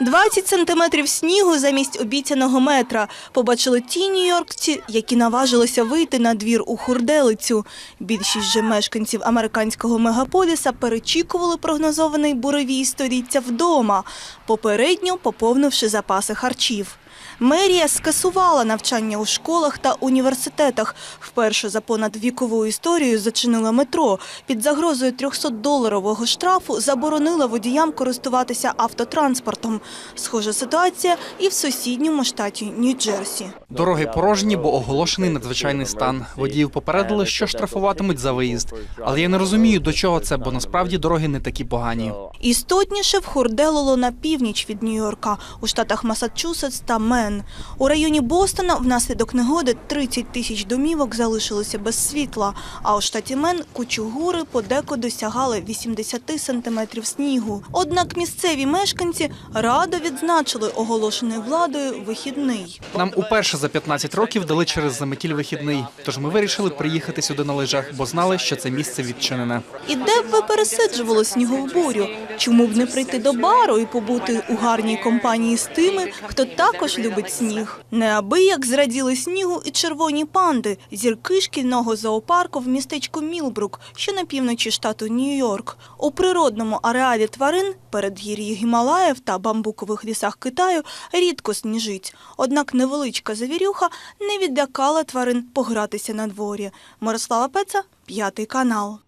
20 сантиметрів снігу замість обіцяного метра побачили ті нью-йоркці, які наважилися вийти на двір у хурделицю. Більшість же мешканців американського мегаполіса перечікували прогнозований буревій сторіччя вдома, попередньо поповнивши запаси харчів. Мерія скасувала навчання у школах та університетах. Вперше за понад вікову історію зачинила метро. Під загрозою 300-доларового штрафу заборонила водіям користуватися автотранспортом. Схожа ситуація і в сусідньому штаті Нью-Джерсі. Дороги порожні, бо оголошений надзвичайний стан. Водіїв попередили, що штрафуватимуть за виїзд. Але я не розумію, до чого це, бо насправді дороги не такі погані. Істотніше вхурделило на північ від Нью-Йорка, у штатах Масачусетс та Мен. У районі Бостона внаслідок негоди 30 тисяч домівок залишилися без світла, а у штаті Мен кучугури подекуди сягали 80 сантиметрів снігу. Однак місцеві мешканці радо відзначили оголошений владою вихідний. Нам уперше за 15 років дали через заметіль вихідний. Тож ми вирішили приїхати сюди на лижах, бо знали, що це місце відчинене. І де б ви пересиджували снігову бурю? Чому б не прийти до бару і побути у гарній компанії з тими, хто також любить сніг? Неабияк зраділи снігу і червоні панди, зірки шкільного зоопарку в містечку Мілбрук, що на півночі штату Нью-Йорк. У природному ареалі тварин передгір'ї Гімалаїв та бамбукових лісах Китаю рідко сніжить. Однак невеличка завірюха не відлякала тварин погратися на дворі. Мирослава Пеца, п'ятий канал.